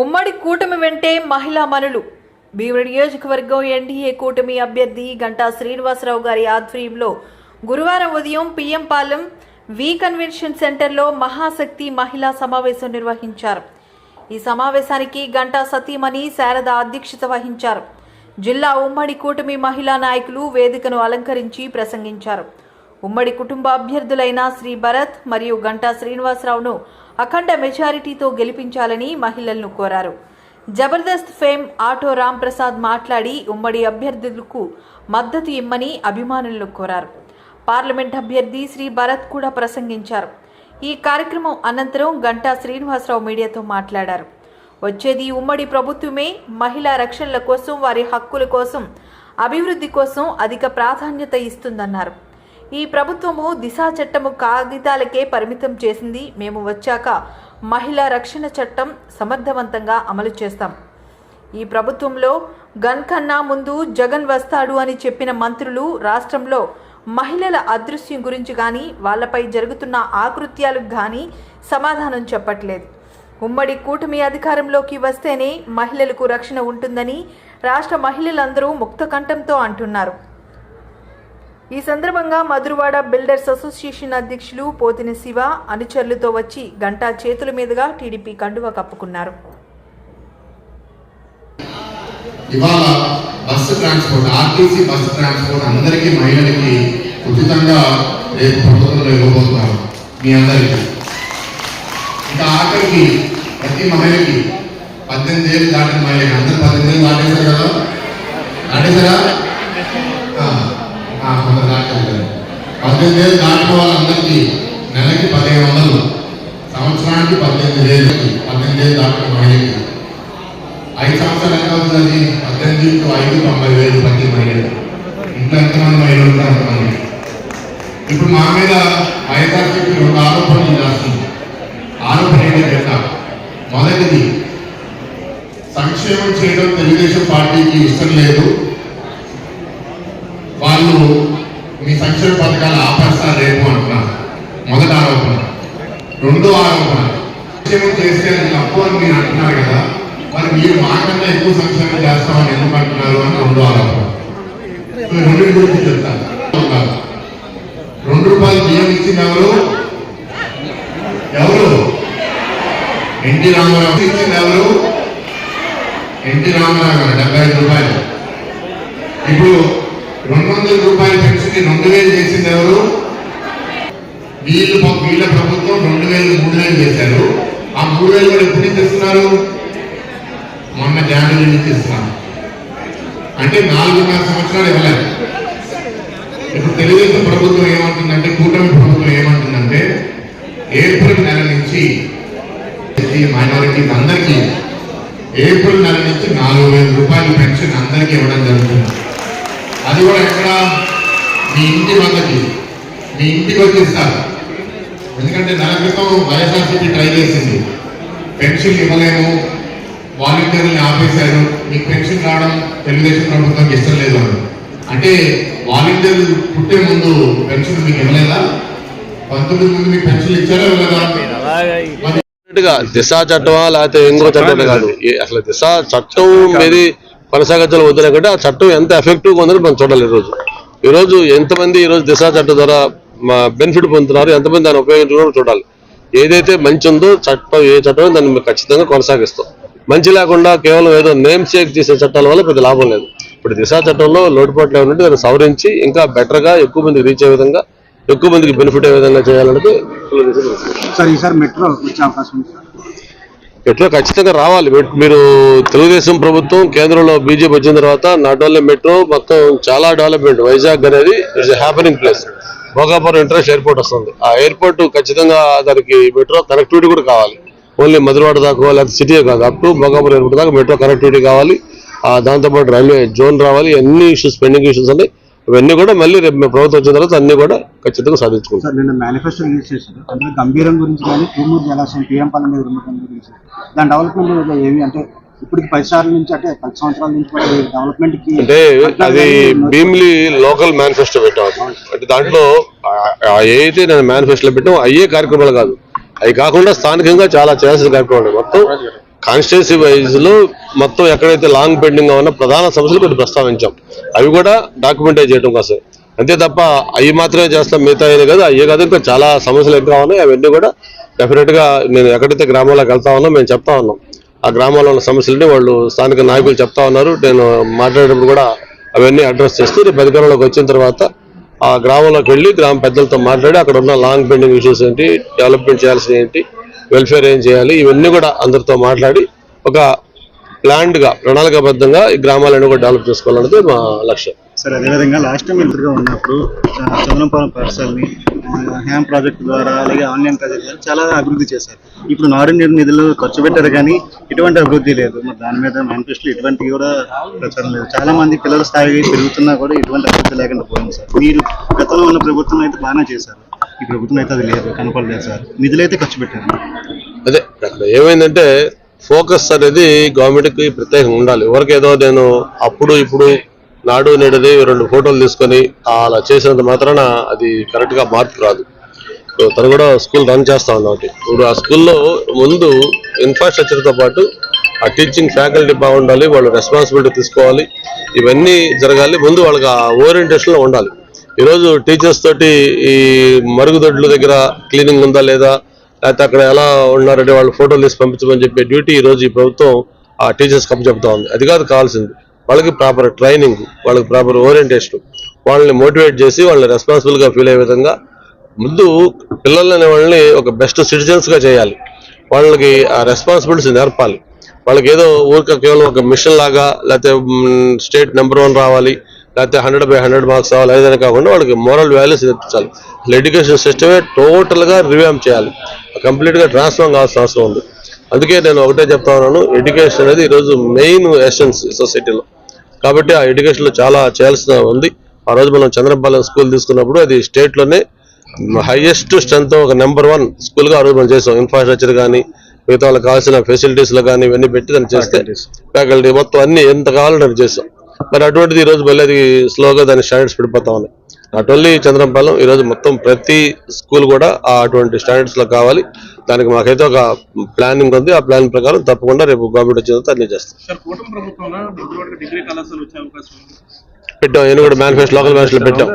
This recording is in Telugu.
ఉమ్మడి కూటమి వెంటే మహిళా మనులు. భీముడి నియోజకవర్గం ఎన్డీఏ కూటమి అభ్యర్థి గంటా శ్రీనివాసరావు గారి ఆధ్వర్యంలో గురువారం ఉదయం పిఎం పాలెం వి కన్వెన్షన్ సెంటర్లో మహాశక్తి మహిళా సమావేశం నిర్వహించారు. ఈ సమావేశానికి గంటా సతీమణి శారద అధ్యక్షత వహించారు. జిల్లా ఉమ్మడి కూటమి మహిళా నాయకులు వేదికను అలంకరించి ప్రసంగించారు. ఉమ్మడి కుటుంబ అభ్యర్థులైన శ్రీ భరత్ మరియు గంటా శ్రీనివాసరావును అఖండ మెజారిటీతో గెలిపించాలని మహిళలను కోరారు. జబర్దస్త్ ఫేమ్ ఆటో రామ్ ప్రసాద్ మాట్లాడి ఉమ్మడి అభ్యర్థులకు మద్దతు ఇమ్మని అభిమానులను కోరారు. పార్లమెంట్ అభ్యర్థి శ్రీ భరత్ కూడా ప్రసంగించారు. ఈ కార్యక్రమం అనంతరం గంటా శ్రీనివాసరావు మీడియాతో మాట్లాడారు. వచ్చేది ఉమ్మడి ప్రభుత్వమే మహిళా రక్షణల కోసం వారి హక్కుల కోసం అభివృద్ధి కోసం అధిక ప్రాధాన్యత ఇస్తుందన్నారు. ఈ ప్రభుత్వము దిశా చట్టము కాగితాలకే పరిమితం చేసింది. మేము వచ్చాక మహిళా రక్షణ చట్టం సమర్థవంతంగా అమలు చేస్తాం. ఈ ప్రభుత్వంలో గన్ కన్నా ముందు జగన్ వస్తాడు అని చెప్పిన మంత్రులు రాష్ట్రంలో మహిళల అదృశ్యం గురించి కానీ వాళ్ళపై జరుగుతున్న ఆకృత్యాలకు కానీ సమాధానం చెప్పట్లేదు. ఉమ్మడి కూటమి అధికారంలోకి వస్తేనే మహిళలకు రక్షణ ఉంటుందని రాష్ట్ర మహిళలందరూ ముక్త కంఠంతో అంటున్నారు. ఈ సందర్భంగా మధురవాడ బిల్డర్స్ అసోసియేషన్ అధ్యక్షులు పోతిన శివ అనుచరులతో వచ్చి గంటా చేతుల మీదుగా టీడీపీ కండువ కప్పుకున్నారు. ఇవాళ bus transport RTC bus transport అందరికీ మహిళలకి ఉచితంగా రేపు ప్రభుత్వంలో ఇవ్వబోతున్నారు మీ అందరికీ. ఇంకా ఆఖరికి ప్రతి మహిళకి పద్దెనిమిది ఏళ్ళు దాటిన మహిళకి అందరు పద్దెనిమిది ఏళ్ళు దాటేశారు కదా? దాటేశారా? కొంత దాటారు పద్దెనిమిది వేలు దాటిన వాళ్ళందరికీ నెలకి పదిహేను వందలు. సంవత్సరానికి పద్దెనిమిది వేలకి పద్దెనిమిది వేలు దాటిన మహిళకి. ఐదు సంవత్సరాలు ఎంత అవుతుంది పద్దెనిమిది టు ఐదు తొంభై వేలు ప్రతి మహిళ ఇంట్లో ఎంతమంది మహిళలు ఉంటారు అంతమంది? ఇప్పుడు మా మీద వైఎస్ఆర్సీపీ రెండు ఆరోపణలు చేస్తుంది ఆరోపణ ఏంటో చెప్తా మొదటిది సంక్షేమం చేయడం తెలుగుదేశం పార్టీకి ఇష్టం లేదు వాళ్ళు మీ సంక్షేమ పథకాలు రేపు అంటున్నా మొదటి ఆరోపణ రెండో ఆరోపణ. సంక్షేమం చేస్తే అది తప్పు అని మీరు అంటున్నారు కదా మరి మీరు మాకన్నా ఎక్కువ సంక్షేమం చేస్తామని ఎందుకు అంటున్నారు అని రెండో ఆరోపణ. రెండు గురించి చెప్తాను రెండు రూపాయలు బియ్యం ఇచ్చింది ఎవరు? ఎవరు? ఎన్టీ రామారావు ఇచ్చింది ఎవరు? ఎన్టీ రామారావు గారు డెబ్బై ఐదు రూపాయలు. ఇప్పుడు రెండు వందల రూపాయల పెన్షన్ రెండు వేలు చేసింది ఎవరు? వీళ్ళు వీళ్ళ ప్రభుత్వం రెండు వేలు మూడు వేలు చేశారు. ఆ మూడు వేలు కూడా ఎప్పుడు నుంచి ఇస్తున్నారు మొన్న జనవరి ఇచ్చేస్తున్నారు అంటే నాలుగున్నర సంవత్సరాలు ఇవ్వలేదు. ఇప్పుడు తెలుగుదేశం ప్రభుత్వం ఏమంటుందంటే కూటమి ప్రభుత్వం ఏమంటుందంటే ఏప్రిల్ నెల నుంచి మైనారిటీస్ అందరికీ ఏప్రిల్ నెల నుంచి నాలుగు వేల రూపాయలు పెన్షన్ అందరికీ ఇవ్వడం జరుగుతుంది. అది కూడా ఎక్కడ? మీ ఇంటి వద్దకి. మీ ఇంటికి వచ్చేస్తారు ఎందుకంటే నెల క్రితం వైఎస్ఆర్సీపీ ట్రై చేసింది. పెన్షన్ ఇవ్వలేము వాలంటీర్ని ఆపేశారు. మీకు పెన్షన్ రావడం తెలుగుదేశం ప్రభుత్వానికి ఇష్టం లేదు అని. అంటే వాలంటీర్లు పుట్టే ముందు పెన్షన్ మీకు ఇవ్వలేదా? పంతొమ్మిది ముందు మీకు పెన్షన్ ఇచ్చారా ఇవ్వలేదా? మరి దిశ చట్టమా లేకపోతే ఇంకో చట్టం కాదు. అసలు దిశ చట్టం మీది కొనసాగించాలి వద్దులేకంటే ఆ చట్టం ఎంత ఎఫెక్టివ్గా ఉందని మనం చూడాలి ఈరోజు. ఈరోజు ఎంతమంది ఈరోజు రోజు దిశ చట్టం ద్వారా బెనిఫిట్ పొందుతున్నారు. ఎంతమంది దాన్ని ఉపయోగించుకున్నారో చూడాలి. ఏదైతే మంచి ఉందో చట్టం ఏ చట్టం దాన్ని మేము ఖచ్చితంగా కొనసాగిస్తాం. మంచి లేకుండా కేవలం ఏదో నేమ్ సేక్ చేసే చట్టాల వల్ల పెద్ద లాభం లేదు. ఇప్పుడు దిశ చట్టంలో లోటుపాట్లు ఏమంటే దాన్ని సవరించి ఇంకా బెటర్గా ఎక్కువ మందికి రీచ్ అయ్యే విధంగా ఎక్కువ మందికి బెనిఫిట్ అయ్యే విధంగా ఈసారి మెట్రో మెట్రో ఖచ్చితంగా రావాలి. మీరు తెలుగుదేశం ప్రభుత్వం కేంద్రంలో బీజేపీ వచ్చిన తర్వాత నాట్ ఓన్లీ మెట్రో మొత్తం చాలా డెవలప్మెంట్ వైజాగ్ అనేది it's happening place Bhogapuram international airport వస్తుంది. ఆ ఎయిర్పోర్ట్ ఖచ్చితంగా దానికి మెట్రో కనెక్టివిటీ కూడా కావాలి. ఓన్లీ మధురవాడ దాకా లేకపోతే సిటీ కాదు అప్ టు భోగాపురం ఎయిర్పోర్ట్ దాకా మెట్రో కనెక్టివిటీ కావాలి. దాంతోపాటు రైల్వే జోన్ రావాలి. అన్ని ఇష్యూస్ పెండింగ్ ఇష్యూస్ ఉన్నాయి ఇవన్నీ కూడా మళ్ళీ రేపు ప్రభుత్వం వచ్చిన తర్వాత అన్ని కూడా ఖచ్చితంగా సాధించుకుంటాం. నిన్న మేనిఫెస్టో రిలీజ్ చేశారు. అందులో గంభీరం గురించి కానీ తూమూరు జలాశయం పిఎం పాలన మీద దాని డెవలప్మెంట్ ఏమి అంటే ఇప్పటికి పది సార్లు నుంచి అంటే పది సంవత్సరాల నుంచి కూడా డెవలప్మెంట్కి అంటే అది భీమ్లీ లోకల్ మేనిఫెస్టో పెట్టాం. అంటే దాంట్లో ఏదైతే నేను మేనిఫెస్టోలో పెట్టాం అయ్యే కార్యక్రమాలు కాదు. అవి కాకుండా స్థానికంగా చాలా చేయాల్సిన కార్యక్రమాలు. మొత్తం కాన్స్టిట్యున్సీ వైజ్లో మొత్తం ఎక్కడైతే లాంగ్ పెండింగ్ ఉన్న ప్రధాన సమస్యలు కొన్ని ప్రస్తావించాం. అవి కూడా డాక్యుమెంటైజ్ చేయడం కోసం అంతే తప్ప అవి మాత్రమే చేస్తాం మిగతా ఏది కాదు. అయ్యే కాదు ఇంకా చాలా సమస్యలు ఇంకా ఉన్నాయి అవన్నీ కూడా డెఫినెట్గా నేను ఎక్కడైతే గ్రామాలకు వెళ్తా ఉన్నా మేము చెప్తా ఉన్నాం. ఆ గ్రామాల్లో ఉన్న సమస్యలని వాళ్ళు స్థానిక నాయకులు చెప్తా ఉన్నారు. నేను మాట్లాడేటప్పుడు కూడా అవన్నీ అడ్రస్ చేస్తూ రేపు అధికారంలోకి వచ్చిన తర్వాత ఆ గ్రామంలోకి వెళ్ళి గ్రామ పెద్దలతో మాట్లాడి అక్కడ ఉన్న లాంగ్ పెండింగ్ ఇష్యూస్ ఏంటి డెవలప్మెంట్ చేయాల్సి ఏంటి వెల్ఫేర్ ఏం చేయాలి ఇవన్నీ కూడా అందరితో మాట్లాడి ఒక ప్లాన్డ్గా ప్రణాళికాబద్ధంగా ఈ గ్రామాలను కూడా డెవలప్ చేసుకోవాలన్నది మా లక్ష్యం. సార్ అదేవిధంగా లాస్ట్ టైం మంత్రిగా ఉన్నప్పుడు ఆ, చంద్రపాలెం పాఠశాలని హ్యామ్ ప్రాజెక్ట్ ద్వారా అలాగే ఆన్లైన్ ప్రాజెక్ట్ ద్వారా చాలా అభివృద్ధి చేశారు. ఇప్పుడు నాడు నీరు నిధులు ఖర్చు పెట్టారు కానీ ఎటువంటి అభివృద్ధి లేదు. మరి దాని మీద మేనిఫెస్టో ఎటువంటి కూడా ప్రచారం లేదు. చాలా మంది పిల్లల స్థాయి పెరుగుతున్నా కూడా ఎటువంటి అభివృద్ధి లేకుండా పోయింది సార్. మీరు గతంలో ఉన్న ప్రభుత్వం అయితే బాగానే చేశారు. ఈ ప్రభుత్వం అయితే అది లేదు కనపడలేదు సార్. నిధులు అయితే ఖర్చు పెట్టారు. అదే అక్కడ ఏమైందంటే ఫోకస్ అనేది గవర్నమెంట్కి ప్రత్యేకంగా ఉండాలి. ఎవరికేదో నేను అప్పుడు ఇప్పుడు నాడు నేడుది రెండు ఫోటోలు తీసుకొని అలా చేసినంత మాత్రాన అది కరెక్ట్గా మార్పు రాదు. సో తను కూడా స్కూల్ రన్ చేస్తా ఉన్నా ఇప్పుడు ఆ స్కూల్లో ముందు ఇన్ఫ్రాస్ట్రక్చర్తో పాటు ఆ టీచింగ్ ఫ్యాకల్టీ బాగుండాలి వాళ్ళు రెస్పాన్సిబిలిటీ తీసుకోవాలి ఇవన్నీ జరగాలి ముందు వాళ్ళకి ఆ ఓరియంటేషన్లో ఉండాలి. ఈరోజు టీచర్స్ తోటి ఈ మరుగుదొడ్ల దగ్గర క్లీనింగ్ ఉందా లేదా లేకపోతే అక్కడ ఎలా ఉన్నారంటే వాళ్ళు ఫోటోలు తీసి పంపించమని చెప్పే డ్యూటీ ఈరోజు రోజు ఈ ప్రభుత్వం ఆ టీచర్స్ కప్ చెప్తా ఉంది. అది కాదు కావాల్సింది. వాళ్ళకి ప్రాపర్ ట్రైనింగ్ వాళ్ళకి ప్రాపర్ ఓరియంటేషన్ వాళ్ళని మోటివేట్ చేసి వాళ్ళని రెస్పాన్సిబుల్గా ఫీల్ అయ్యే విధంగా ముందు పిల్లలనే వాళ్ళని ఒక బెస్ట్ సిటిజన్స్గా చేయాలి. వాళ్ళకి ఆ రెస్పాన్సిబిలిటీస్ నేర్పాలి. వాళ్ళకి ఏదో ఊరిక కేవలం ఒక మిషన్ లాగా లేకపోతే స్టేట్ నెంబర్ వన్ రావాలి లేకపోతే హండ్రెడ్ బై హండ్రెడ్ మార్క్స్ రావాలి ఏదైనా కాకుండా వాళ్ళకి మోరల్ వాల్యూస్ నేర్పించాలి. అసలు ఎడ్యుకేషన్ సిస్టమే టోటల్గా రివ్యామ్ చేయాలి. కంప్లీట్గా ట్రాన్స్ఫార్మ్ కావాల్సిన అవసరం ఉంది. అందుకే నేను ఒకటే చెప్తా ఉన్నాను ఎడ్యుకేషన్ అనేది ఈరోజు మెయిన్ ఎసెన్స్ సొసైటీలో కాబట్టి ఆ ఎడ్యుకేషన్లో చాలా చేయాల్సిన ఉంది. ఆ రోజు మనం చంద్రపాలెం స్కూల్ తీసుకున్నప్పుడు అది స్టేట్లోనే హైయెస్ట్ స్ట్రెంత్ ఒక నెంబర్ వన్ స్కూల్గా ఆ రోజు మనం చేసాం. ఇన్ఫ్రాస్ట్రక్చర్ కానీ మిగతా వాళ్ళకి కావాల్సిన ఫెసిలిటీస్లో కానీ ఇవన్నీ పెట్టి దాన్ని చేస్తే ఫ్యాకల్టీ మొత్తం అన్ని ఎంత కావాలో అది చేసాం. మరి అటువంటిది ఈ రోజు మళ్ళీ అది స్లోగా దాని స్టాండర్డ్స్ పడిపోతా ఉన్నాయి. నాట్ ఓన్లీ చంద్రపాలెం ఈ రోజు మొత్తం ప్రతి స్కూల్ కూడా ఆ అటువంటి స్టాండర్డ్స్లో కావాలి. దానికి మాకైతే ఒక ప్లానింగ్ ఉంది ఆ ప్లాన్ ప్రకారం తప్పకుండా రేపు గవర్నమెంట్ వచ్చిన తర్వాత అన్ని చేస్తాం పెట్టాం నేను కూడా మేనిఫెస్టో లోకల్ మేనిఫెస్టో పెట్టాం.